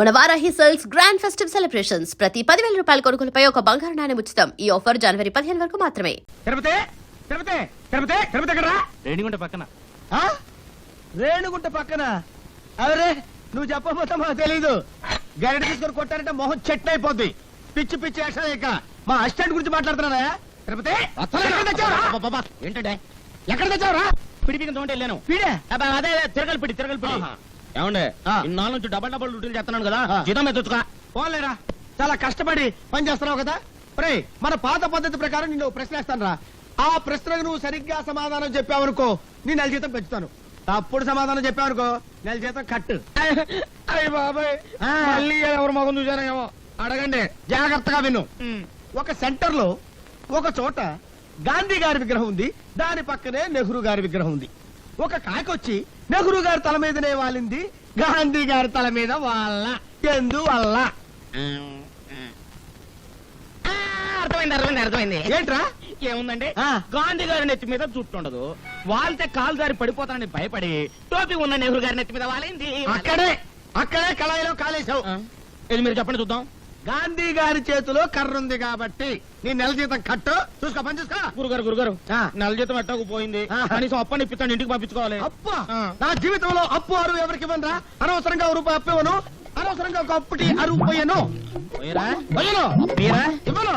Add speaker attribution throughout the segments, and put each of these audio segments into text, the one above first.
Speaker 1: మన Varahi sales grand festive celebrations. ప్రతి పదివేల రూపాయల కొనుగోలుపై ఒక బంగారు నాణెం ఉచితం. ఈ ఆఫర్ జనవరి పదిహేను వరకు మాత్రమే.
Speaker 2: తిరుపతి తిరుపతి తిరుపతి తిరుపతి ఎక్కడ
Speaker 3: రేణిగుంట పక్కన.
Speaker 2: రేణుగుంట పక్కన. అవరే నువ్వు చెప్పబోతే మాకు తెలీదు. గరిట తీసుకొని కొట్టారంటే మొహం చెట్టు అయిపోద్ది పిచ్చి పిచ్చి యాక్షన్ ఇక మా అసిస్టెంట్ గురించి మాట్లాడుతున్నారా? తిరుపతి? ఎక్కడ తెచ్చావురా?
Speaker 3: ఏంటంటే?
Speaker 2: ఎక్కడ తెచ్చావురా?
Speaker 3: పిడిపికి తోంటే వెళ్ళాను
Speaker 2: పీడే?
Speaker 3: అబ్బా, అదే అదే, తిరగలి పిడి తిరగలి పిడి
Speaker 2: ఆహా.
Speaker 3: ఏమండే. ఇన్నాళ్ళ నుంచి డబల్ డబల్ డ్యూటీలు చేస్తున్నాను కదా. జీతం తెచ్చుకో
Speaker 2: పోలేరా చాలా కష్టపడి పని చేస్తున్నావు కదా. రే మన పాత పద్ధతి ప్రకారం నిన్ను ఓ ప్రశ్న వేస్తాను రా ఆ ప్రశ్నకు నువ్వు సరిగ్గా సమాధానం చెప్పావనుకో నీ నెల జీతం పెంచుతాను. తప్పుడు సమాధానం చెప్పావనుకో నెల జీతం కట్టు.
Speaker 3: అయ్య బాబాయ్. మళ్ళీ ఎవరు మగం చూసానేమో
Speaker 2: అడగండి జాగ్రత్తగా విను. ఒక సెంటర్లో ఒక చోట గాంధీ గారి విగ్రహం ఉంది దాని పక్కనే నెహ్రూ గారి విగ్రహం ఉంది. ఒక కాకొచ్చి నెహ్రూ గారి తల మీదనే వాలింది. గాంధీ గారి తల మీద వాళ్ళ ఎందువల్ల?
Speaker 3: అర్థమైంది అర్థమైంది అర్థమైంది.
Speaker 2: ఏంట్రా?
Speaker 3: ఏముందండి
Speaker 2: ఆ.
Speaker 3: గాంధీ గారి నెత్తి మీద జుట్టు ఉండదు. వాళ్తే కాలు జారి పడిపోతానని భయపడి టోపీ ఉన్న నెహ్రూ గారి నెత్తి మీద వాలింది.
Speaker 2: అక్కడే అక్కడే కళాయిలో కాలేశావు.
Speaker 3: ఇది మీరు చెప్పండి చూద్దాం.
Speaker 2: గాంధీ గారి చేతిలో కర్ర ఉంది కాబట్టి నీ నెల జీతం కట్టు చూసుకో పని చూసుకో
Speaker 3: గురుగారు గురుగారు
Speaker 2: ఆ.
Speaker 3: నెల జీతం ఎట్టకు పోయింది
Speaker 2: ఆ.
Speaker 3: కనీసం అప్పని ఇప్పిస్తాను ఇంటికి పంపించుకోవాలి
Speaker 2: అప్పు
Speaker 3: ఆ.
Speaker 2: నా జీవితంలో అప్పు అరువు ఎవరికి ఇవ్వనురా అనవసరంగా ఒక రూపాయి అప్పు ఇవ్వను అనవసరంగా ఒక అప్పుటి అరువు పోయాను
Speaker 3: పోయిరా?
Speaker 2: పోయాను
Speaker 3: మీరా?
Speaker 2: ఇవ్వను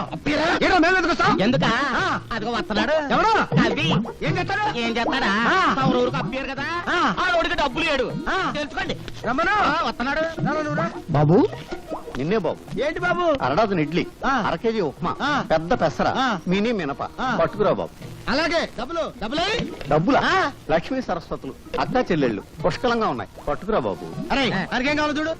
Speaker 2: ఏంటో మేము ఎందుకు వస్తాం
Speaker 3: ఎందుకా
Speaker 2: ఆ.
Speaker 3: అదిగో వస్తున్నాడు
Speaker 2: ఎవరు?
Speaker 3: అవి
Speaker 2: ఏం చేస్తారు
Speaker 3: ఏం చేస్తాడా
Speaker 2: ఆ.
Speaker 3: తమరు ఊరికి అప్పారు కదా
Speaker 2: ఆ.
Speaker 3: ఆ ఊరికి డబ్బులు ఏడు
Speaker 2: ఆ.
Speaker 3: తెలుసుకోండి
Speaker 2: రమ్మను
Speaker 3: వస్తున్నాడు.
Speaker 4: బాబు నిన్నే బాబు.
Speaker 2: ఏంటి బాబు?
Speaker 4: అరడాజన్ ఇడ్లీ
Speaker 2: ఆ.
Speaker 4: అర కేజీ ఉప్మా. పెద్ద పెసర. మినీ మినప. పట్టుకురా బాబు.
Speaker 2: అలాగే డబ్బులు డబ్బులే
Speaker 4: డబ్బులా. లక్ష్మీ సరస్వతులు అక్కా చెల్లెళ్ళు పుష్కలంగా ఉన్నాయి. పట్టుకురా బాబు.
Speaker 2: అరే మనకేం కావాలి చూడు.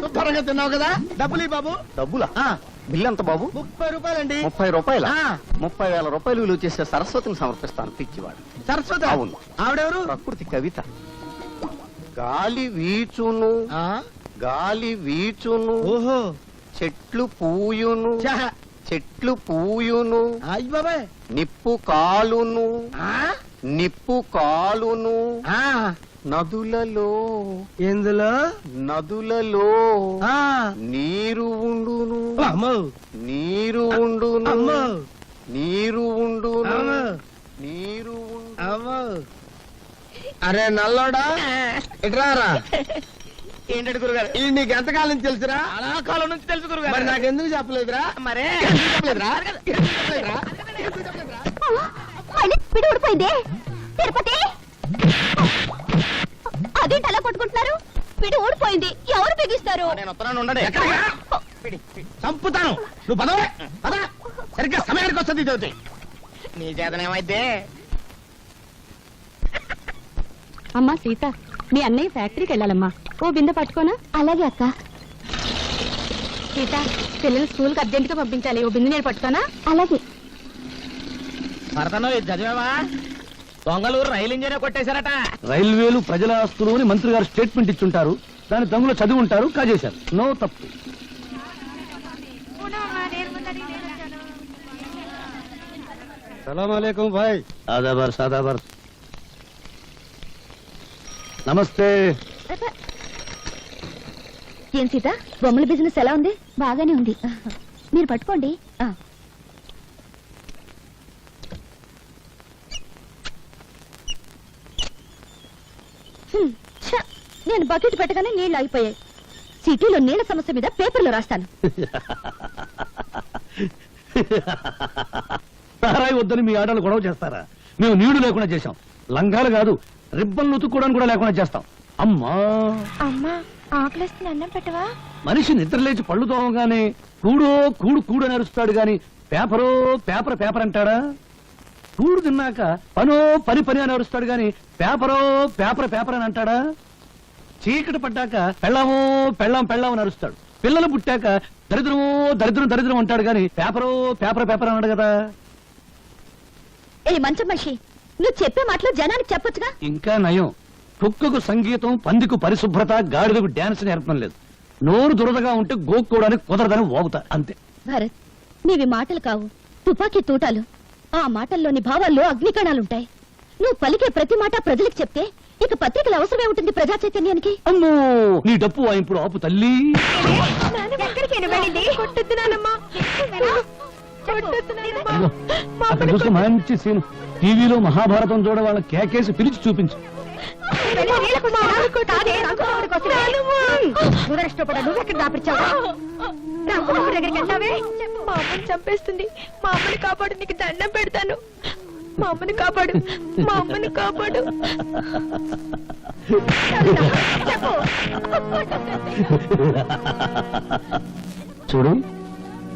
Speaker 2: శుభ్రంగా తిన్నావు కదా? డబ్బులు బాబు.
Speaker 4: డబ్బులా? బిల్లు ఎంత బాబు?
Speaker 2: ముప్పై రూపాయలండి.
Speaker 4: ముప్పై రూపాయల. ముప్పై వేల రూపాయలు విలువ చేసే సరస్వతిని సమర్పిస్తాను పిచ్చివాడు.
Speaker 2: సరస్వతి?
Speaker 4: అవును.
Speaker 2: ఆవిడెవరు?
Speaker 4: ప్రకృతి కవిత. గాలి వీచును.
Speaker 2: ఆ,
Speaker 4: గాలి వీచును
Speaker 2: ఓహో.
Speaker 4: చెట్లు పూయును చెట్లు పూయును
Speaker 2: అయ్య బాబాయ్.
Speaker 4: నిప్పు కాలును
Speaker 2: ఆ,
Speaker 4: నిప్పు కాలును
Speaker 2: ఆ,
Speaker 4: నదులలో
Speaker 2: ఎందులో?
Speaker 4: నదులలో
Speaker 2: ఆ,
Speaker 4: నీరు ఉండును
Speaker 2: అమ్మో.
Speaker 4: నీరు ఉండును
Speaker 2: అమ్మో.
Speaker 4: నీరు ఉండును
Speaker 2: అమ్మో.
Speaker 4: నీరు ఉండు
Speaker 2: అమ్మో. అరే నల్లోడా? ఇట్రారా
Speaker 3: ఏంటంటే గురుగారు?
Speaker 2: ఇది నీకు ఎంతకాలం నుంచి తెలుసురా?
Speaker 3: చాలా కాలం నుంచి తెలుసు
Speaker 2: మరి
Speaker 3: గురుగారు
Speaker 2: నాకు ఎందుకు చెప్పలేదురా?
Speaker 3: మరే.
Speaker 2: ఎందుకు చెప్పలేదురా? ఎందుకు చెప్పలేదురా?
Speaker 5: మళ్ళీ పిడి ఊడిపోయింది. తిరుపతి. అదేంటి అలా కొట్టుకుంటున్నారు? పిడి ఊడిపోయింది. ఎవరు బిగిస్తారు?
Speaker 3: నేను వస్తున్నాను ఉండండి.
Speaker 2: ఎక్కడికా? చంపుతాను. నువ్వు పదవే పద. సరిగ్గా సమయానికి వస్తుంది చదువుతాయి
Speaker 3: నీ చేతనేమైతే
Speaker 5: అమ్మా సీత. మీ అన్నయ్య ఫ్యాక్టరీకి వెళ్ళాలమ్మా. ఓ బిందె పట్టుకోనా? అలాగే అక్క. సీత పిల్లలు స్కూల్కి అర్జెంట్గా పంపించాలి. ఓ బిందె నేను పట్టుకోనా? అలాగే.
Speaker 3: భరతను ఇది చదివావా? దొంగలూరు రైలు ఇంజనే కొట్టేశారట.
Speaker 6: రైల్వేలు ప్రజల ఆస్తులు అని మంత్రి గారు స్టేట్మెంట్ ఇచ్చుంటారు. దాని దొంగలు చదివి ఉంటారు కాజేశారు. నో తప్పు. సలాం భాయ్ ఆదాబర్ సాదాబర్. నమస్తే.
Speaker 5: ఏం సీత బొమ్మల బిజినెస్ ఎలా ఉంది? బాగానే ఉంది. మీరు పట్టుకోండి. నేను బకెట్ పెట్టగానే నీళ్ళు ఆగిపోయాయి. సిటీలో నీళ్ళ సమస్య మీద పేపర్లో రాస్తాను.
Speaker 6: సారాయి వద్దని మీ ఆటలు గొడవ చేస్తారా? మేము నీళ్ళు లేకుండా చేశాం. లంగాలు కాదు రిబ్బన్లు ఉతుక్కోవడానికి కూడా లేకుండా చేస్తాం. అమ్మా!
Speaker 5: అమ్మా ఆకలిస్తుంది అన్నం పెట్టవా?
Speaker 6: మనిషి నిద్రలేచి పళ్ళు తోమగానే కూడో కూడు కూడు అని అరుస్తాడు గాని పేపరో పేపర్ పేపర్ అంటాడా? కూడు తిన్నాక పనో పని పని అని అరుస్తాడు గాని పేపరో పేపర్ పేపర్ అని అంటాడా? చీకటి పడ్డాక పెళ్ళామో పెళ్ళాం పెళ్ళాం అని అరుస్తాడు. పిల్లలు పుట్టాక దరిద్రమో దరిద్రం దరిద్రం అంటాడు గాని పేపరో పేపర్ పేపర్ అన్నాడు కదా?
Speaker 5: ఏ మంచం మనిషి నువ్వు చెప్పే మాటలు జనానికి చెప్పొచ్చుగా?
Speaker 6: ఇంకా నయం. కుక్కకు సంగీతం పందికు పరిశుభ్రత గాడిదకు డాన్స్ నేర్పడం లేదు. నోరు దురదగా ఉంటే గోక్కోవడానికి కుదరదని ఓగుతా అంతే.
Speaker 5: భరత్ నీవి మాటలు కావు. తుపాకీ తూటాలు. ఆ మాటల్లోని భావాల్లో అగ్నికణాలుంటాయి. నువ్వు పలికే ప్రతి మాట ప్రజలకు చెప్తే ఇక పత్రికల అవసరమే ఉంటుంది ప్రజా చైతన్యానికి.
Speaker 6: అమ్మో నీ డప్పు వాయింపుడు ఆపు తల్లి.
Speaker 5: ఎక్కడికైనా వెళ్ళింది? కొట్టొద్దునానమ్మా
Speaker 6: ఇదిగో, అక్కడ చూస్తే మంచి సీన్. టీవీలో మహాభారతం చూడ వాళ్ళ కేకేసి పిలిచి చూపించు.
Speaker 5: మా అమ్మని చంపేస్తుంది. మా అమ్మని కాపాడు నీకు దండం పెడతాను. మా అమ్మని కాపాడు మా అమ్మని కాపాడు. చెప్పు.
Speaker 6: చూడు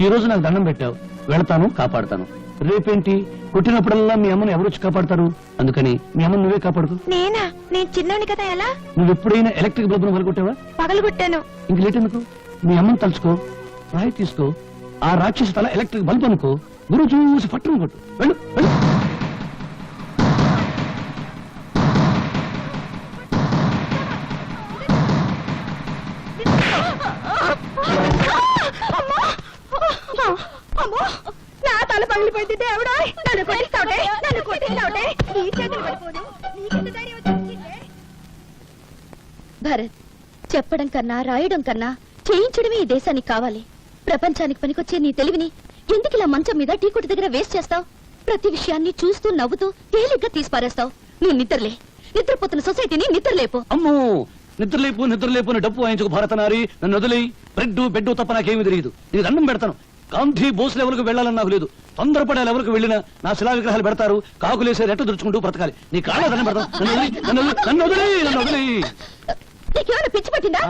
Speaker 6: ఈ రోజు నాకు దండం పెట్టావు. వెళతాను కాపాడుతాను. రేపేంటి? కొట్టినప్పుడల్లా మీ అమ్మని ఎవరొచ్చి కాపాడతారు? అందుకని మీ అమ్మని నువ్వే కాపాడుకో.
Speaker 5: నేనా? నేను చిన్నోని కదా ఎలా?
Speaker 6: నువ్వు ఎప్పుడైనా ఎలక్ట్రిక్ బల్బును పలుకొట్టావా
Speaker 5: పగలగొట్టాను
Speaker 6: ఇంక లేట్ ఎందుకు? మీ అమ్మని తలుచుకో రాయి తీసుకో ఆ రాక్షసి తల ఎలక్ట్రిక్ బల్బ్ అనుకో గురువు చూసి పట్టును కొట్టు. వెళ్ళు వెళ్ళు.
Speaker 5: కన్నా రాయడం కన్నా చేయించడమే ఈ దేశానికి కావాలి. ప్రపంచానికి పనికొచ్చే నీ తెలివిని ఎందుకు ఇలా మంచం మీద టీకొట్టు దగ్గర వేస్ట్ చేస్తావు? ప్రతి విషయాన్ని చూస్తూ నవ్వుతూ తేలిగ్గా తీసిపారేస్తావు. నువ్వు నిద్రలే. నిద్రపోతున్న సొసైటీని నిద్రలేపు.
Speaker 6: అమ్మో! నిద్రలేపు నిద్రలేపు అని డప్పు వాయించుకు భారతనారి. నన్ను వదిలి. బ్రెడ్ బెడ్ తప్ప నాకేమీ తెలియదు. నీకు దండం పెడతాను. గాంధీ బోస్ లెవెల్కి వెళ్ళాలని నాకు లేదు. తొందరపడే లెవెల్కి వెళ్ళినా నా శిలా విగ్రహాలు పెడతారు. కాకులేసే రెట్ట దుడుచుకుంటూ బ్రతకాలి. నీ కాళ్ళ దండం పెడతాను. నన్ను వదిలి. నన్ను వదిలి. నన్ను వదిలి.
Speaker 5: నీకేమైనా పిచ్చి పట్టిందా?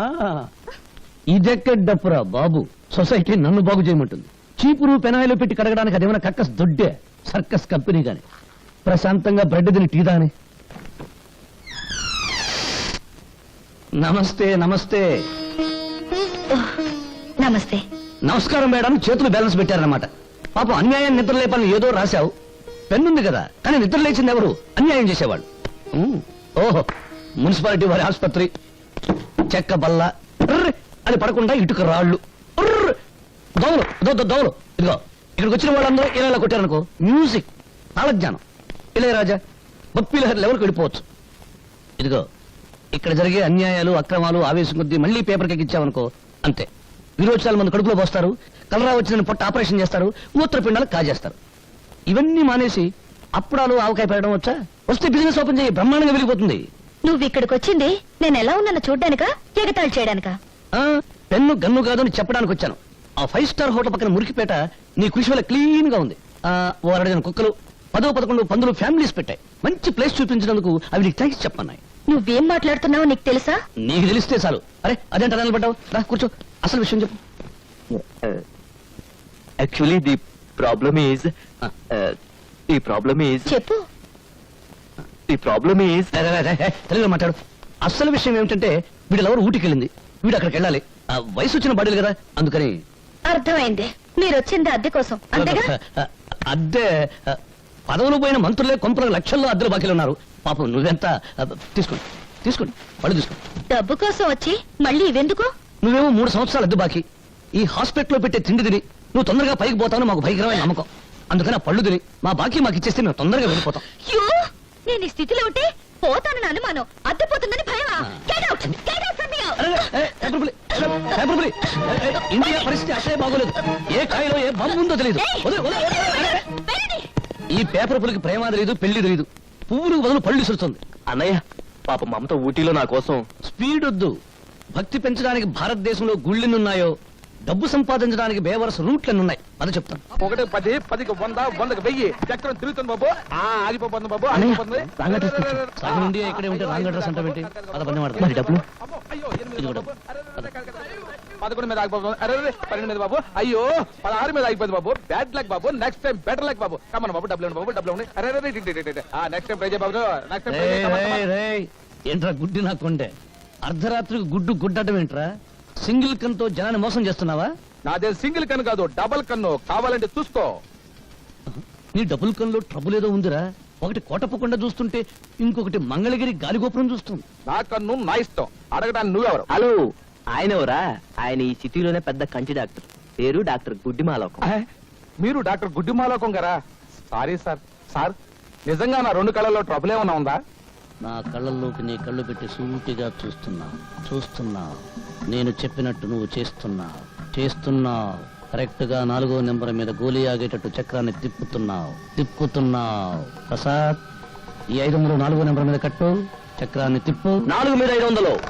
Speaker 6: ఇదెక్కడ డప్పురా బాబు? సొసైటీ నన్ను బాగు చేయమంటుంది. చీపురు పెనాయిలు పెట్టి కడగడానికి అదేమైనా కక్కస్ దొడ్డే? సర్కస్ కంపెనీ గాని ప్రశాంతంగా బ్రెడ్ తిని టీ దాని నమస్తే నమస్తే.
Speaker 5: నమస్తే.
Speaker 6: నమస్కారం మేడం చేతులు బ్యాలెన్స్ పెట్టారన్నమాట. పాపం అన్యాయం నిద్ర లేపని ఏదో రాశావు. పెన్నుంది కదా కానీ నిద్ర లేచింది ఎవరు? అన్యాయం చేసేవాళ్ళు. ఉమ్, ఓహో మున్సిపాలిటీ వారి ఆసుపత్రి. చెక్క బల్ల అది అని పడకుండా ఇటుక రాళ్ళు. ఉర్ర్ దోమలు దో దోమలు. ఇదిగో ఇక్కడికి వచ్చిన వాళ్ళందరూ ఇలా ఇలా కొట్టారనుకో మ్యూజిక్ తాళజ్ఞానం. ఇళయరాజా బప్పిలహరి లెవెల్కి వెళ్ళిపోవచ్చు? ఇదిగో ఇక్కడ జరిగే అన్యాయాలు అక్రమాలు ఆవేశం కొద్దీ మళ్ళీ పేపర్కి ఎక్కించావనుకో అంతే. విరోచనాలు మంది కడుపులో పోస్తారు కలరా వచ్చిన పొట్ట ఆపరేషన్ చేస్తారు మూత్రపిండాలు కాజేస్తారు. ఇవన్నీ మానేసి అప్పుడాలు ఆవకాయ పెట్టడం వచ్చా? వస్తే బిజినెస్ ఓపెన్ చేయి బ్రహ్మాండంగా వెళ్ళిపోతుంది
Speaker 5: నువ్వు ఇక్కడికి వచ్చింది నేను ఎలా ఉన్నానో చూడ్డానికా? ఎగతాళి చేయడానికా?
Speaker 6: ఆ పెన్ను గన్ను కాదు అని చెప్పడానికి వచ్చాను. ఆ ఫైవ్ స్టార్ హోటల్ పక్కన మురికిపేట నీ కృషి వల్ల క్లీన్గా ఉంది. ఆ ఓ అరడజన కుక్కలు పదో పదకొండు పందులు ఫ్యామిలీస్ పెట్టాయి. మంచి ప్లేస్ చూపించినందుకు అవి నీకు థ్యాంక్స్ చెప్పన్నాయి.
Speaker 5: నువ్వేం మాట్లాడుతున్నావో నీకు తెలుసా?
Speaker 6: నీకు తెలిస్తే చాలు. అరే అదేంట నిలబడ్డావు. రా కూర్చో. అసలు విషయం చెప్పు.
Speaker 7: Actually the problem is. The problem is
Speaker 5: చెప్పు.
Speaker 7: ది ప్రాబ్లమ్ ఈజ్
Speaker 6: తెలుగులో మాట్లాడు. అసలు విషయం ఏమిటంటే వీడు ఎవరు ఊటికి వెళ్ళింది వీడు అక్కడికి వెళ్ళాలి ఆ వయసు వచ్చిన బడులు కదా అందుకని
Speaker 5: అర్థమైంది. మీరు వచ్చింది అద్దె కోసం. అంతేగా?
Speaker 6: అద్దె పదవులు పోయిన మంత్రులే కొంపల లక్షల్లో అద్దెలు బాకీలు ఉన్నారు. పాపం నువ్వెంత తీసుకోండి తీసుకోండి పళ్ళు తీసుకోండి.
Speaker 5: డబ్బు కోసం వచ్చి మళ్ళీ ఇవెందుకు?
Speaker 6: నువ్వేమో మూడు సంవత్సరాలు అద్దె బాకీ. ఈ హాస్పిటల్లో పెట్టే తిండి తిని నువ్వు తొందరగా పైకి పోతావు మాకు భయంకరమైన నమ్మకం. అందుకని ఆ పళ్ళు తిని మా బాకీ మాకు ఇచ్చేస్తే మేము తొందరగా వెళ్ళిపోతాం.
Speaker 5: యూ నేను ఈ స్థితిలో ఉంటే పోతానని అనుమానం. అద్దె పోతుందని భయమా
Speaker 6: ఇండియా పరిస్థితి అసలే బాగోలేదు. ఏ కాయలో ఏ బాంబు ఉందో తెలియదు. ఈ పేపర్ పులికి ప్రేమ తెలియదు పెళ్ళి తెలియదు పువ్వులకు బదులు పళ్ళు ఇసురుతుంది.
Speaker 7: అన్నయ్య పాప మమత ఊటీలో నా కోసం
Speaker 6: స్పీడ్ వద్దు. భక్తి పెంచడానికి భారతదేశంలో గుళ్ళెన్నున్నాయో డబ్బు సంపాదించడానికి బేవరస రూట్లెన్నున్నాయి. అది చెప్తాను.
Speaker 8: ఒకటి పది పదికి వంద వందకి వెయ్యి. చక్రం తిరుగుతుంది బాబు. ఆ ఆగిపోతుంది బాబు ఆగిపోతుంది.
Speaker 6: సగం ఇక్కడే ఉంటే రాంగ్ అడ్రస్ అంటే ఏంటి? పద పని వాడతాం.
Speaker 7: మరి డబ్బులు?
Speaker 8: పదకొండు మీద ఆగిపోతుంది. అరే పన్నెండు మీద బాబు. అయ్యో పదహారు మీద ఆగిపోయింది బాబు. బ్యాడ్ లక్ బాబు. నెక్స్ట్ టైం బెటర్ లక్ బాబు. కమన్ బాబు డబ్బులు బాబు డబ్బులు ఉన్నాయి అరే. ఆ నెక్స్ట్ టైం చేయ బాబు. Next time.
Speaker 6: ఏంట్రా గుడ్డి నా కొండే? అర్ధరాత్రికి గుడ్డు గుడ్డటం ఏంట్రా సింగిల్ కన్తో జనాన్ని మోసం చేస్తున్నావా?
Speaker 8: నాదే సింగిల్ కన్ను కాదు డబల్ కన్ను. కావాలంటే చూసుకో.
Speaker 6: నీ డబుల్ కన్లో ట్రబుల్ ఏదో ఉందిరా. ఒకటి కోటప్పకుండా చూస్తుంటే ఇంకొకటి మంగళగిరి గాలిగోపురం చూస్తుంది.
Speaker 8: నా కన్ను నా ఇష్టం. అడగడానికి నువ్వెవరు?
Speaker 7: హలో ఆయన ఎవరా ఆయన ఈ సిటీలోనే పెద్ద కంటి డాక్టర్. పేరు డాక్టర్ గుడ్డిమాలోకం.
Speaker 8: మీరు డాక్టర్ గుడ్డిమాలోకం గారా? Sorry sir. సార్ నిజంగా నా రెండు కళ్ళలో ట్రబుల్ ఏమన్నా ఉందా?
Speaker 9: నా కళ్ళల్లోకి నీ కళ్ళు పెట్టి సూటిగా చూస్తున్నా. చూస్తున్నా. నేను చెప్పినట్టు నువ్వు చేస్తున్నావు చేస్తున్నావు కరెక్ట్గా నాలుగో నెంబర్ మీద గోలీ ఆగేటట్టు చక్రాన్ని తిప్పుతున్నావు. తిప్పుతున్నావు. ప్రసాద్ ఈ ఐదు వందలు నాలుగో నెంబర్ మీద కట్టు. చక్రాన్ని తిప్పు.
Speaker 7: నాలుగు మీద ఐదు వందలు.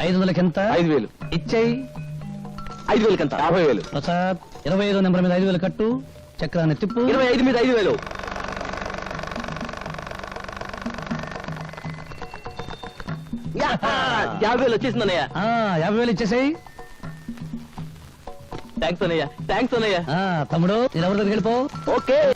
Speaker 6: ఐదు వందలకి ఎంత
Speaker 10: ఐదు వేలు
Speaker 6: ఇచ్చేయి.
Speaker 7: ఐదు వేలకి ఎంత
Speaker 10: యాభై వేలు
Speaker 6: ప్రసాద్ ఇరవై ఐదో నెంబర్ మీద ఐదు వేలు కట్టు. చక్రాన్ని తిప్పు.
Speaker 7: ఇరవై ఐదు మీద ఐదు వేలు! యాభై వేలు వచ్చేసింది అన్నయ్య.
Speaker 6: ఆ, యాభై వేలు ఇచ్చేసేయి.
Speaker 7: థ్యాంక్స్ అన్నయ్య. థ్యాంక్స్ అన్నయ్య.
Speaker 6: తమ్ముడు నేను ఎవరి దగ్గరికి వెళ్ళిపో.
Speaker 7: ఓకే.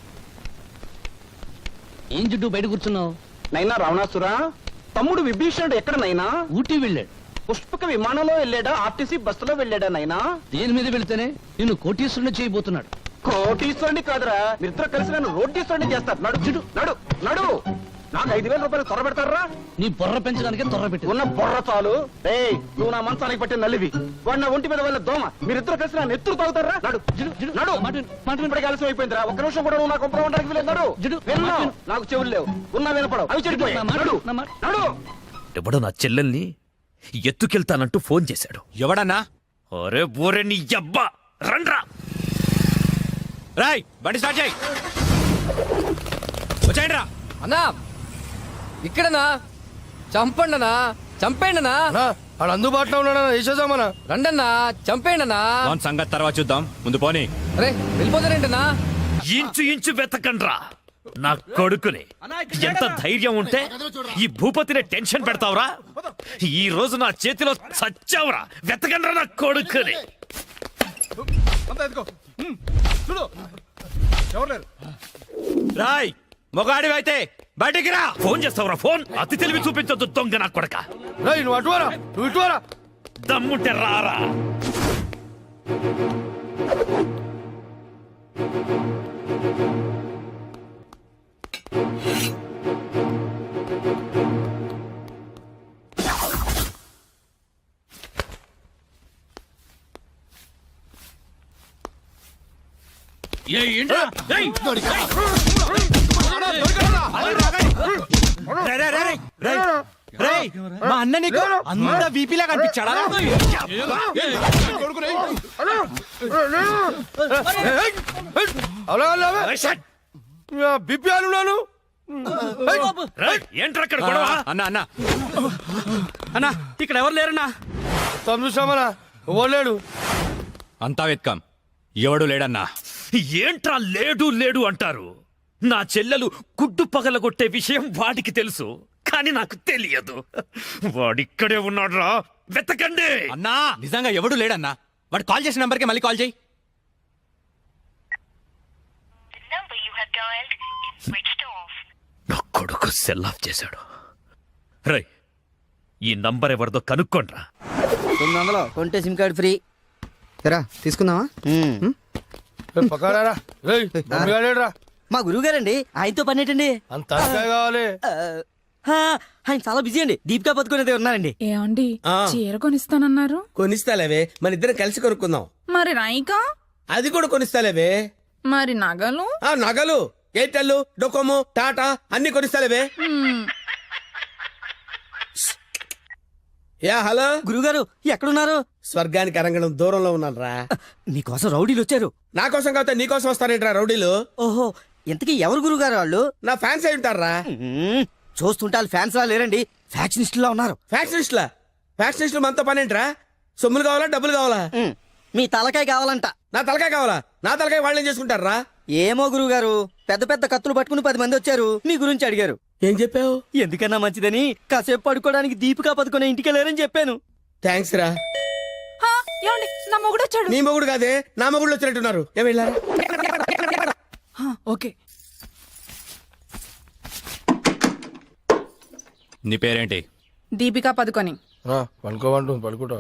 Speaker 6: ఏం చుట్టూ బయట కూర్చున్నావు?
Speaker 10: నైనా రావణాసురా. తమ్ముడు విభీషణుడు ఎక్కడ నైనా?
Speaker 6: ఊటీ వెళ్ళాడు.
Speaker 10: పుష్పక విమానంలో వెళ్ళాడా? ఆర్టీసీ బస్సులో వెళ్ళాడా నైనా
Speaker 6: దేని మీద వెళితేనే నిన్ను కోటీశ్వరుని చేయబోతున్నాడు.
Speaker 10: కోటీశ్వరుని కాదురా. మీరిద్దరు కలిసి నన్ను రోడ్డీశ్వరుని చేస్తారు. నడు చిడు నడు నడు. నాకు ఐదు వేల రూపాయలు త్వర పెడతారా?
Speaker 6: నీ బుర్ర పెంచడానికే తొర్ర పెట్టి.
Speaker 10: ఉన్న బొర్ర చాలు. ఏయ్ నువ్వు నా మంచానికి పట్టిన నల్లివి వాడు నా ఒంటి మీద వాళ్ళ దోమ. మీరిద్దరు కలిసి నన్ను ఎత్తురు తాగుతారా? నడు నడు. ఇప్పటికే ఆలస్యం అయిపోయిందిరా. ఒక్క నిమిషం కూడా నువ్వు నాకు ఒప్పడం ఉండడానికి వీలేదు నడు.
Speaker 6: జిడు,
Speaker 10: విన్నావు. నాకు చెవులు లేవు. ఉన్నా వినపడవు. అవి చెడిపోయాయి.
Speaker 6: నా మాట
Speaker 10: నడు.
Speaker 6: నా
Speaker 10: నడు.
Speaker 11: ఎవడో నా చెల్లెల్ని ఎత్తుకెళ్తానంటూ ఫోన్ చేశాడు. ఎవడన్నా? ఒరే బోరే నీ అబ్బా రండ్రా! రాయ్ బండి స్టార్ట్ చేయి. వచ్చాయండి రా
Speaker 12: అన్నా ఇక్కడనా? చంపండనా? చంపేయండనా
Speaker 8: వాడు అందుబాటులో ఉన్నాడా వేసేద్దామన్నా.
Speaker 12: రండన్నా చంపేయండనా
Speaker 11: సంగతి తర్వాత చూద్దాం. ముందు పోనీ.
Speaker 12: అరే వెళ్ళిపోతారేంటనా
Speaker 11: ఇంచు ఇంచు వెతకండ్రా. నా కొడుకుని. ఎంత ధైర్యం ఉంటే ఈ భూపతిని టెన్షన్ పెడతావురా? ఈ రోజు నా చేతిలో చచ్చావురా. వెతకండ్రా నా కొడుకుని. రాయ్ మొగాడివైతే బయటికి రా. ఫోన్ చేస్తావురా ఫోన్. అతి తెలివి చూపించొద్దు దొంగ నా కొడక.
Speaker 8: నువ్వు అటువారా నువ్వు ఇటువారా
Speaker 11: దమ్ముంటే రారా. ఏ ఏంట్రా? మా అన్న నీకు అంత వీపీలా కనిపించాడా షట్!
Speaker 8: బిపి అనున్నాను
Speaker 11: ఏంట్రా అక్కడ గొడవ? అన్న అన్న. అన్న ఇక్కడ ఎవరు లేరన్నా?
Speaker 8: చూసామన్నా ఓలేడు
Speaker 11: అంతా వెత్కాం. ఎవడు లేడన్నా? ఏంట్రా లేడు లేడు అంటారు? నా చెల్లెలు గుడ్డు పగలగొట్టే విషయం వాడికి తెలుసు కానీ నాకు తెలియదు. వాడిక్కడే ఉన్నాడ్రా. వెతకండి!
Speaker 3: అన్నా నిజంగా ఎవడు లేడన్నా? వాడు కాల్ చేసిన నంబర్కి మళ్ళీ కాల్ చేయి.
Speaker 11: నా కొడుకు సెల్ ఆఫ్ చేశాడు. రై ఈ నంబర్ ఎవరిదో కనుక్కోండ్రా.
Speaker 12: తొమ్మిది వందలు. కొంటే సిమ్ కార్డ్ ఫ్రీ.
Speaker 13: ఎరా తీసుకుందామా?
Speaker 8: రేయ్
Speaker 12: మా గురువు గారండి ఆయనతో పని ఏంటండి?
Speaker 8: అంత కావాలి.
Speaker 12: హా, ఆయన చాలా బిజీ అండి. దీపికా పదుకునేది ఉన్నారండి.
Speaker 14: ఏమండి చీర కొనిస్తానన్నారు?
Speaker 8: కొనిస్తాలేవే మన ఇద్దరం కలిసి కొనుక్కుందాం.
Speaker 14: మరి రాయికా
Speaker 8: అది కూడా కొనిస్తాలేవే.
Speaker 14: మరి నగలు?
Speaker 8: ఆ నగలు. ఎయిర్టెల్ డొకోమో టాటా అన్ని కొనిస్తాలేవే. Yeah hello.
Speaker 12: గురుగారు ఎక్కడున్నారు?
Speaker 8: స్వర్గానికి అరంగడం దూరంలో ఉన్నాను రా
Speaker 12: మీకోసం రౌడీలు వచ్చారు.
Speaker 8: నా కోసం కాకపోతే నీ కోసం వస్తారేంట్రా రౌడీలు?
Speaker 12: ఓహో ఇంతకీ ఎవరు గురుగారు వాళ్ళు?
Speaker 8: నా ఫ్యాన్స్ అయి ఉంటారా
Speaker 12: చూస్తుంటే వాళ్ళు ఫ్యాన్స్ లా లేరండి. ఫ్యాక్షనిస్ట్ లా ఉన్నారు.
Speaker 8: ఫ్యాక్షనిస్ట్లా? ఫ్యాక్షనిస్టులు మనతో పని ఏంట్రా సొమ్ములు కావాలా డబ్బులు కావాలా?
Speaker 12: మీ తలకాయ కావాలంట.
Speaker 8: నా తలకాయ కావాలా? నా తలకాయ వాళ్ళు ఏం చేసుకుంటారా?
Speaker 12: ఏమో గురుగారు పెద్ద పెద్ద కత్తులు పట్టుకుని పది మంది వచ్చారు. మీ గురించి అడిగారు.
Speaker 8: ఏం చెప్పావు?
Speaker 12: ఎందుకన్నా మంచిదని కాసేపు పడుకోవడానికి దీపికా పదుకునే ఇంటికి వెళ్ళారని చెప్పాను.
Speaker 8: థ్యాంక్స్ రా.
Speaker 14: ఏమండి? నా మొగుడు వచ్చాడు.
Speaker 8: నీ మొగుడు కాదే నా మొగుడు వచ్చినట్టున్నారు. ఏమి వెళ్ళారా?
Speaker 14: ఓకే.
Speaker 11: నీ పేరేంటి?
Speaker 14: దీపికా పదుకొని
Speaker 8: పనుకోమంటు పడుకుంటా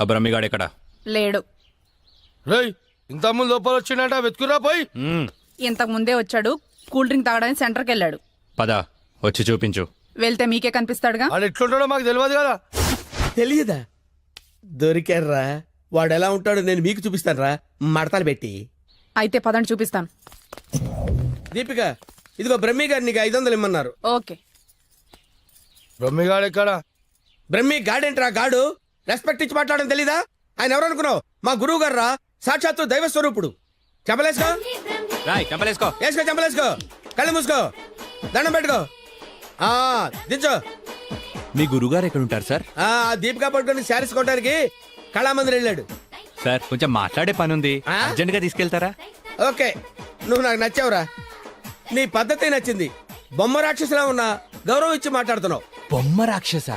Speaker 11: అబ్రమ్మిగాడు ఎక్కడ?
Speaker 14: లేడు.
Speaker 8: రేయ్ ఇంత ముందు లోపల వచ్చిండట వెతుకురా పోయి.
Speaker 14: ఇంతకు ముందే వచ్చాడు కూల్ డ్రింక్ తాగడానికి సెంటర్కి వెళ్ళాడు.
Speaker 11: పద వచ్చి చూపించు.
Speaker 14: వెళ్తే మీకే కనిపిస్తాడుగా?
Speaker 8: వాడు ఎట్లుంటాడో మాకు తెలియదు కదా. తెలియదా? దొరికారా వాడు ఎలా ఉంటాడో నేను మీకు చూపిస్తాను రా మడతలు పెట్టి.
Speaker 14: అయితే పదండి చూపిస్తాను.
Speaker 8: దీపిక ఇదిగో బ్రహ్మి గారు నీకు ఐదు వందలు ఇమ్మన్నారు.
Speaker 14: ఓకే.
Speaker 8: బ్రహ్మిగాడు ఎక్కడ? బ్రహ్మి గాడేంట్రా గాడు? రెస్పెక్ట్ ఇచ్చి మాట్లాడడం తెలీదా? ఆయన ఎవరు అనుకున్నావు? మా గురువు గారు రా సాక్షాత్తు దైవ స్వరూపుడు. చెంపలేసుకో?
Speaker 15: రాయ్ కంపలేసుకో
Speaker 8: వేసుకో చెంపలేసుకో. కళ్ళు మూసుకో. దండం పెట్టుకో. ఆ దించో.
Speaker 15: మీ గురుగారు ఎక్కడ ఉంటారు సార్?
Speaker 8: ఆ దీపిక పట్టుకొని శారీస్ కొట్టడానికి కళామందిర్ వెళ్ళాడు.
Speaker 15: సార్ కొంచెం మాట్లాడే పని ఉంది
Speaker 8: ఆ?
Speaker 15: అర్జెంట్గా తీసుకెళ్తారా?
Speaker 8: ఓకే. నువ్వు నాకు నచ్చావురా. నీ పద్ధతి నచ్చింది. బొమ్మ రాక్షసులా ఉన్నా గౌరవం ఇచ్చి మాట్లాడుతున్నావు.
Speaker 15: బొమ్మ రాక్షస?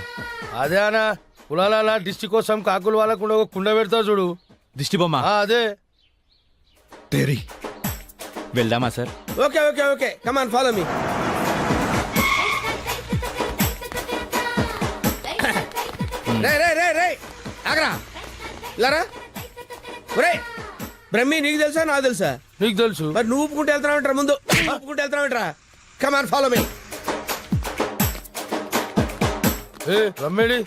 Speaker 13: అదే అనా కులాల డిస్టి కోసం కాకులు వాళ్ళకు ఒక కుండ పెడతావు చూడు.
Speaker 15: దిష్టి బొమ్మ?
Speaker 13: ఆ, అదే.
Speaker 15: తెరి. వెళ్దామా sir?
Speaker 8: Okay okay okay. Come on follow me రే రే రే రే ఆగరా. లారా ఒరే బ్రహ్మి నీకు తెలుసా నాకు తెలుసా?
Speaker 13: నీకు తెలుసు.
Speaker 8: మరి నువ్వు ఊపుకుంటూ వెళ్తున్నావు ముందు? ఊపుకుంటూ వెళ్తున్నావు కమాన్ ఫాలో మీ
Speaker 13: ఏ రమ్మేడి.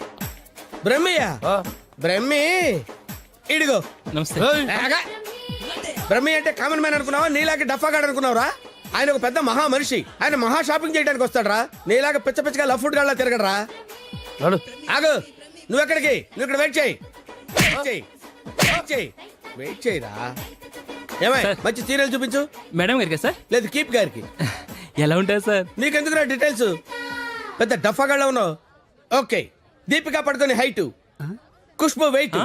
Speaker 8: బ్రహ్మియా బ్రహ్మి ఇడిగో.
Speaker 15: నమస్తే.
Speaker 8: ఆగా. బ్రహ్మి అంటే కామన్ మ్యాన్ అనుకున్నావా? నీలాగే డఫాగాడు అనుకున్నావురా? ఆయన ఒక పెద్ద మహా మనిషి. ఆయన మహా షాపింగ్ చేయడానికి వస్తాడరా. నీలాగా పిచ్చ పిచ్చగా లఫ్ ఫుడ్ గాళ్ళ తిరగడరా.
Speaker 13: నడు.
Speaker 8: ఆగు. నువ్వు ఎక్కడికి నువ్వు ఇక్కడ వెయిట్ చేయి. వెయిట్ చేయి. వెయిట్ చేయి. వెయిట్ చేయరా. ఏమై మంచి సీరియల్ చూపించు.
Speaker 7: మేడం గారికి సార్?
Speaker 8: లేదు కీప్ గారికి.
Speaker 7: ఎలా ఉంటారు సార్?
Speaker 8: నీకెందుకు డీటెయిల్స్ పెద్ద డఫాగాళ్ళ ఉన్నావు. Okay. Deepika Padukone height. Khushbu weight.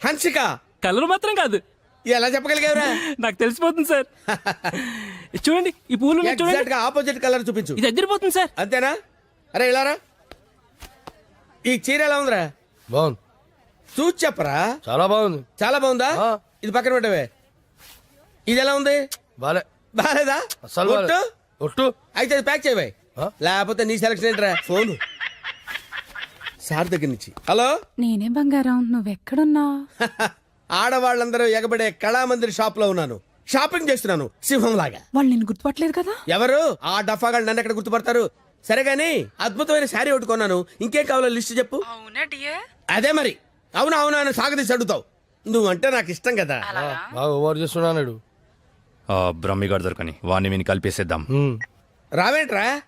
Speaker 8: Hansika
Speaker 7: colour మాత్రం కాదు.
Speaker 8: ఎలా చెప్పగలిగావురా?
Speaker 7: నాకు తెలిసిపోతుంది సార్. చూడండి ఈ పూలు చూడండి.
Speaker 8: ఎగ్జాక్ట్గా ఆపోజిట్ కలర్ చూపించు.
Speaker 7: ఇది అద్దరిపోతుంది సార్.
Speaker 8: అంతేనా? అరే ఇలారా ఈ చీర ఎలా ఉందిరా?
Speaker 13: బాగుంది.
Speaker 8: చూసి చెప్పరా?
Speaker 13: చాలా బాగుంది.
Speaker 8: చాలా బాగుందా. ఇది పక్కన పెట్టవే. ఇది ఎలా ఉంది?
Speaker 13: బాలే.
Speaker 8: బాలేదా?
Speaker 13: అసలు.
Speaker 8: ఒట్టు?
Speaker 13: ఒట్టు.
Speaker 8: అయితే ప్యాక్ చేయవే? లేకపోతే నీ సెలక్షన్ ఏంట్రా? ఫోన్. సార్ దగ్గర నుంచి. హలో?
Speaker 14: నేనే బంగారం? నువ్వెక్కడున్నా?
Speaker 8: ఆడవాళ్ళందరూ ఎగబడే కళామందిర్ షాప్లో ఉన్నాను. షాపింగ్ చేస్తున్నాను సింహం లాగా
Speaker 14: వాళ్ళు నేను గుర్తుపట్టలేదు కదా?
Speaker 8: ఎవరు? ఆ డఫాగాళ్ళు నన్ను ఎక్కడ గుర్తుపడతారు? సరే గాని అద్భుతమైన శారీ ఒకటి కొన్నాను. ఇంకేం కావాలో లిస్ట్ చెప్పు. అదే మరి. అవునా అవునా అని సాగదీసి అడుగుతావు. నువ్వంటే నాకు ఇష్టం కదా.
Speaker 13: బాగా ఓవర్ చేస్తున్నాడు
Speaker 15: బ్రహ్మిగాడు దొరకని. వాడిని విని కలిపేసేద్దాం.
Speaker 8: రావేంట్రా?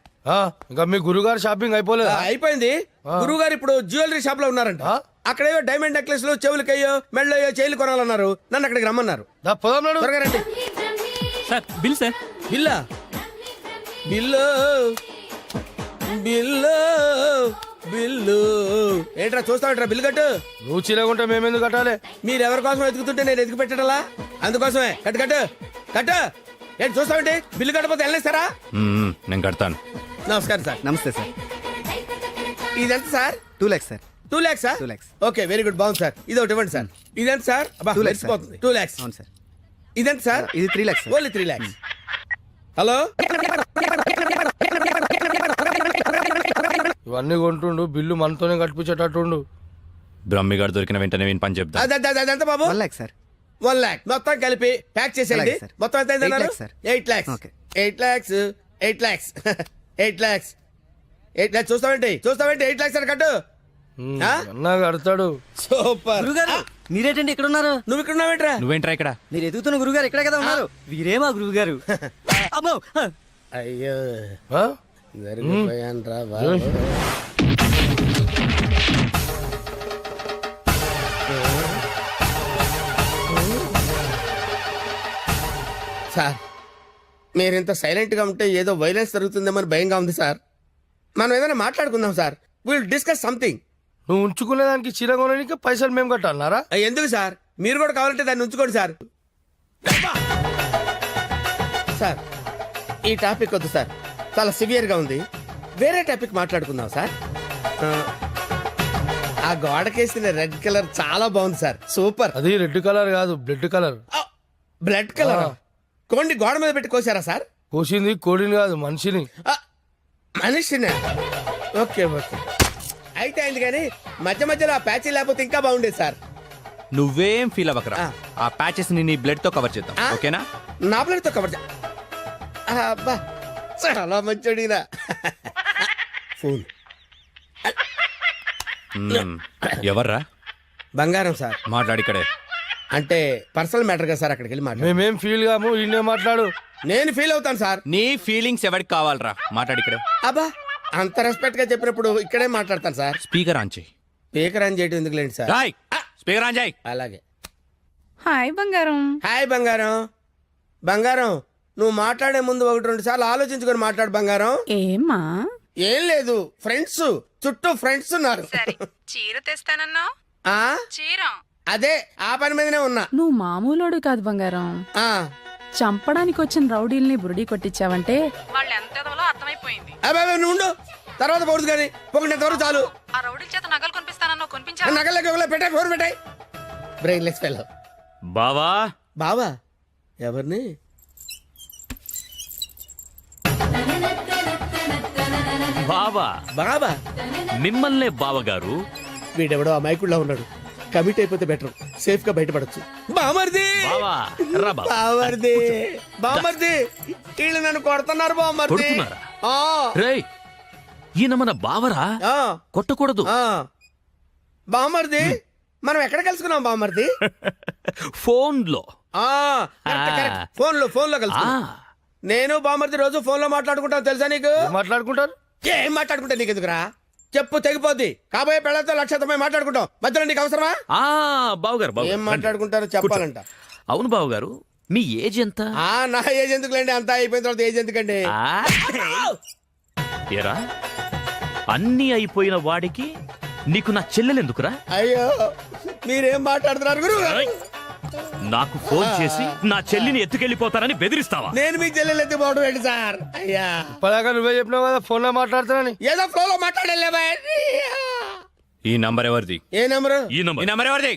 Speaker 13: ఇంకా మీ గురుగారు షాపింగ్ అయిపోలేదా?
Speaker 8: ఆ, అయిపోయింది. గురువు గారు ఇప్పుడు జ్యువెలరీ షాప్లో ఉన్నారంట? అక్కడేవో డైమండ్ నెక్లెస్లో చెవులకయ్యో మెళ్ళయ్యో చైలు కొనాలన్నారు. నన్ను అక్కడికి రమ్మన్నారు. త్వరగా రండి.
Speaker 7: Sir bill sir.
Speaker 8: బిల్లా? బిల్లు. బిల్లు. బిల్లు. ఏంట్రా చూస్తావేంట్రా బిల్లు కట్టు?
Speaker 13: నువ్వు చీలకుంటే మేమెందుకు కట్టాలి?
Speaker 8: మీరు ఎవరి కోసం ఎదుగుతుంటే నేను ఎదుగు పెట్టడలా అందుకోసమే. కట్టు కట్టు. కట్టు. ఏంటి చూస్తామండి బిల్లు కట్టపోతే వెళ్ళేస్తారా
Speaker 15: నేను కడతాను.
Speaker 8: నమస్కారం సార్.
Speaker 16: నమస్తే సార్.
Speaker 8: ఇదెంత sir?
Speaker 16: Two lakhs sir.
Speaker 8: Two lakhs sir
Speaker 16: Two lakhs.
Speaker 8: Okay very good బాగుంది సార్. ఇది ఒకటి ఇవ్వండి సార్. ఇదెంత sir?
Speaker 16: Two lakhs, sir.
Speaker 8: Two lakhs
Speaker 16: అవును సార్.
Speaker 8: ఇదెంత సార్?
Speaker 16: ఇది three lakhs
Speaker 8: only three lakhs hello?
Speaker 13: ఇవన్నీ కొంటుండు బిల్లు మనతోనే కట్టించేటట్టుండు
Speaker 15: బ్రహ్మిగాడు దొరికిన వెంటనే విని పని చెప్తా.
Speaker 8: అదే అదే అదే ఎంత బాబు?
Speaker 16: One lakh sir.
Speaker 8: One lakh మొత్తం కలిపి ప్యాక్ చేసేయండి. మొత్తం ఎంత అయిందన్నారు. Eight lakhs. Eight lakhs eight lakhs eight lakhs eight lakhs చూస్తావేంటి? చూస్తావేంటి? ఎయిట్ ల్యాక్స్ అని కట్టు ఆ?
Speaker 13: అన్నా కడతాడు.
Speaker 8: సూపర్.
Speaker 12: గురుగారు మీరేంటండి ఇక్కడ ఉన్నారు?
Speaker 8: నువ్వు ఇక్కడ ఉన్నావేంట్రా?
Speaker 15: నువ్వేంట్రా ఇక్కడ?
Speaker 12: మీరు ఎదుగుతున్న గురుగారు ఇక్కడే కదా ఉన్నారు. వీరే మా గురుగారు అమ్మో
Speaker 8: అయ్యో.
Speaker 13: ఆ?
Speaker 8: జరిగిపోయాన్రా బాబు. సార్ మీరు ఇంత సైలెంట్గా ఉంటే ఏదో వైలెన్స్ జరుగుతుందేమని భయంగా ఉంది సార్. మనం ఏదైనా మాట్లాడుకుందాం సార్. విల్ డిస్కస్ సంథింగ్
Speaker 13: నువ్వు ఉంచుకునే దానికి చీర కొనడానికి పైసలు మేము కట్టాలన్నారా?
Speaker 8: ఎందుకు సార్? మీరు కూడా కావాలంటే దాన్ని ఉంచుకోండి సార్! సార్ ఈ టాపిక్ వద్దు సార్. చాలా సివియర్గా ఉంది. వేరే టాపిక్ మాట్లాడుకుందాం సార్. ఆ, గోడకేసిన రెడ్ కలర్ చాలా బాగుంది సార్. సూపర్.
Speaker 13: అది రెడ్ కలర్ కాదు బ్లడ్ కలర్.
Speaker 8: Blood colour? కోండి గోడ మీద పెట్టి కోసారా సార్?
Speaker 13: కోసింది కోడిని కాదు మనిషిని.
Speaker 8: మనిషినే. Okay okay. అయితే అయింది కానీ మధ్య మధ్యలో ఆ ప్యాచీ లేకపోతే ఇంకా బాగుండేది సార్.
Speaker 15: నువ్వేం ఫీల్ అవ్వకరా.
Speaker 8: ఆ.
Speaker 15: ఆ ప్యాచెస్ని నీ బ్లడ్తో కవర్ చేద్దాం.
Speaker 8: ఆ?
Speaker 15: ఓకేనా?
Speaker 8: నా ప్లేట్తో కవర్ చే- ఆ, అబ్బా. చాలా మంచోడినా ఫోన్.
Speaker 15: మ్మ్. ఎవర్రా?
Speaker 8: బంగారం సార్.
Speaker 11: మాట్లాడిక్కడే.
Speaker 8: అంటే పర్సనల్ మ్యాటర్ కదా సార్ అక్కడికి వెళ్ళి మాట్లాడు.
Speaker 6: మేమేం ఫీల్ కాము ఈయనే మాట్లాడు.
Speaker 8: నేను ఫీల్ అవుతాను సార్.
Speaker 11: నీ ఫీలింగ్స్ ఎవరికి కావాలరా? మాట్లాడిక్కడే
Speaker 8: అబ్బా అంత రెస్పెక్ట్గా చెప్పినప్పుడు ఇక్కడే మాట్లాడతాను సార్.
Speaker 11: స్పీకర్ ఆన్ చేయి.
Speaker 8: స్పీకర్ అని చేయడం ఎందుకులేండి సార్?
Speaker 11: రాయ్ స్పీకర్ ఆన్ చేయి.
Speaker 8: అలాగే.
Speaker 14: హాయ్ బంగారం.
Speaker 8: హాయ్ బంగారం. బంగారం నువ్వు మాట్లాడే ముందు ఒకటి రెండు సార్లు ఆలోచించుకొని మాట్లాడు బంగారం.
Speaker 14: ఏమ్మా?
Speaker 8: ఏం లేదు ఫ్రెండ్స్ చుట్టూ ఫ్రెండ్స్ ఉన్నారు.
Speaker 14: చీర తెస్తానన్నా
Speaker 8: ఆ?
Speaker 14: చీర.
Speaker 8: అదే ఆ పని మీదనే ఉన్నా.
Speaker 14: నువ్వు మామూలోడు కాదు బంగారం.
Speaker 8: ఆ.
Speaker 14: చంపడానికి వచ్చిన రౌడీల్ని బురుడి కొట్టించావంటే వాళ్ళు ఎంత ఎదవలో అర్థమైపోయింది.
Speaker 8: అబ్బే, అబ్బే, నువ్వు ఉండు. తర్వాత పోడుదు కానీ పొగినంత వరకు చాలు.
Speaker 14: ఆ రౌడీల చేత నగలు కొనిపిస్తానన్నా కొనిపించా
Speaker 8: నగలకి పెట్టాయి ఫోన్ పెట్టాయి బ్రెయిన్లెస్ ఫెలో
Speaker 11: బావా?
Speaker 8: బావా? ఎవరిని?
Speaker 11: బావా?
Speaker 8: బాబా
Speaker 11: మిమ్మల్నే బావగారు.
Speaker 8: వీడెవడో అమాయకుడిలా ఉన్నాడు. కమిట్ అయిపోతే బెటర్. సేఫ్గా బయటపడచ్చు. బామర్ది!
Speaker 11: బావా రా బావా.
Speaker 8: బామర్ది బామర్ది వీళ్ళు నన్ను కొడుతున్నారు బామర్ది.
Speaker 11: కొడుతున్నారా?
Speaker 8: ఆ,
Speaker 11: రేయ్ ఈయన మన బావరా?
Speaker 8: ఆ,
Speaker 11: కొట్టకూడదు.
Speaker 8: ఆ. బామర్ది మనం ఎక్కడ కలుసుకున్నాం బామర్ది?
Speaker 11: ఫోన్లో
Speaker 8: ఆ, కరెక్ట్, కరెక్ట్. ఫోన్లో ఫోన్లో కలుసుకున్నాం నేను బామర్ది రోజు ఫోన్లో మాట్లాడుకుంటాను తెలుసా నీకు?
Speaker 6: మాట్లాడుకుంటారు?
Speaker 8: ఏం మాట్లాడుకుంటా నీకు ఎందుకురా చెప్పు తెగిపోద్ది. కాబోయే పెళ్ళతో లక్షతమై మాట్లాడుకుంటాం. మధ్యలో నీకు అవసరమా?
Speaker 11: ఆ బావగారు
Speaker 8: ఏం మాట్లాడుకుంటారో చెప్పాలంట.
Speaker 11: అవును బావగారు మీ ఏజ్ ఎంత?
Speaker 8: ఆ నా ఏజ్ ఎందుకులేండి? అంతా అయిపోయిన తర్వాత ఏజ్ ఎందుకండి?
Speaker 11: ఆ? ఏరా అన్నీ అయిపోయిన వాడికి నీకు నా చెల్లెలెందుకురా?
Speaker 8: అయ్యో మీరేం మాట్లాడుతున్నారు గురు?
Speaker 11: ఏయ్! నాకు ఫోన్ చేసి నా చెల్లిని ఎత్తుకెళ్ళిపోతానని బెదిరిస్తావా?
Speaker 8: నేను మీకు చెల్లెలు ఎత్తిపోవడం ఏంటి సార్? అయ్యా.
Speaker 6: ఇప్పటిదాకా నువ్వే చెప్పినావు కదా ఫోన్లో మాట్లాడుతానని
Speaker 8: ఏదో ఫ్లో లో మాట్లాడలేవా
Speaker 11: ఈ నంబర్ ఎవరిది?
Speaker 8: ఏ నెంబరు?
Speaker 11: ఈ నంబర్. ఈ నంబర్ ఎవరిది?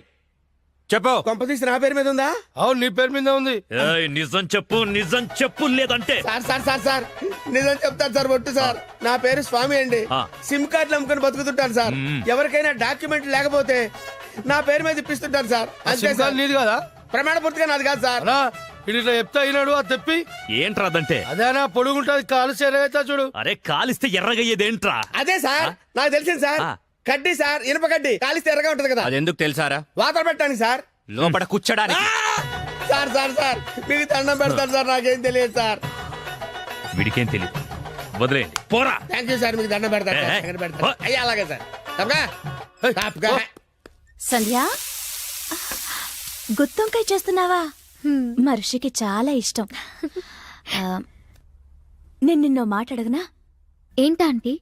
Speaker 11: చెప్పు.
Speaker 8: కొంపతీసి నా పేరు మీద ఉందా?
Speaker 6: అవును నీ పేరు మీద ఉంది.
Speaker 11: ఏయ్, నిజం చెప్పు నిజం చెప్పు లేదంటే.
Speaker 8: Sir sir sir sir. నిజం చెప్తాను సార్ ఒట్టు సార్. నా పేరు స్వామి అండి.
Speaker 11: ఆ.
Speaker 8: సిమ్ కార్డులు అమ్ముకొని బతుకుతుంటాను సార్. ఎవరికైనా డాక్యుమెంట్ లేకపోతే నా పేరు మీద ఇప్పిస్తుంటాను సార్. అంతే
Speaker 6: సిమ్
Speaker 8: సార్.
Speaker 6: నీది కదా?
Speaker 8: ప్రమాణ పూర్తిగా నాది కాదు సార్.
Speaker 6: అలా ఇట్లా చెప్తా అయినాడు అది తెప్పి
Speaker 11: ఏంట్రాదంటే
Speaker 6: అదేనా పొడుగుంటది కాలు సేరైతే చూడు.
Speaker 11: అరే కాలిస్తే ఎర్రగయ్యేదేంట్రా?
Speaker 8: అదే సార్ నాకు తెలిసింది సార్.
Speaker 11: ఆ.
Speaker 8: కడ్డీ సార్ ఇనుప కడ్డీ కాలిస్తే ఎర్రగా ఉంటది కదా.
Speaker 11: అదెందుకు తెలుసారా?
Speaker 8: వాతలు పెట్టాను సార్.
Speaker 11: లోపల కూర్చోడానికి.
Speaker 8: సార్ సార్ సార్ మీకు దండం పెడతాను సార్ నాకేం తెలియదు సార్.
Speaker 11: వీడికేం తెలియదు వదిలేయండి. పోరా.
Speaker 8: థ్యాంక్ యూ సార్ మీకు దండం
Speaker 11: ఏ, ఏ.
Speaker 8: సార్. అయ్యా అలాగే సార్. తప్పగా తప్పగా
Speaker 5: సంధ్య? గుత్తొంకాయ చేస్తున్నావా? మనిషికి చాలా ఇష్టం. ఆ, నేను నిన్నో మాట అడగనా ఏంటా ఆంటీ?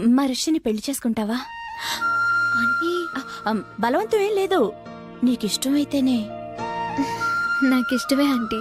Speaker 5: మనిషిని పెళ్ళి చేసుకుంటావా? ఆంటీ? బలవంతం ఏం లేదు. నీకిష్టమైతేనే.
Speaker 17: నాకిష్టమే ఆంటీ.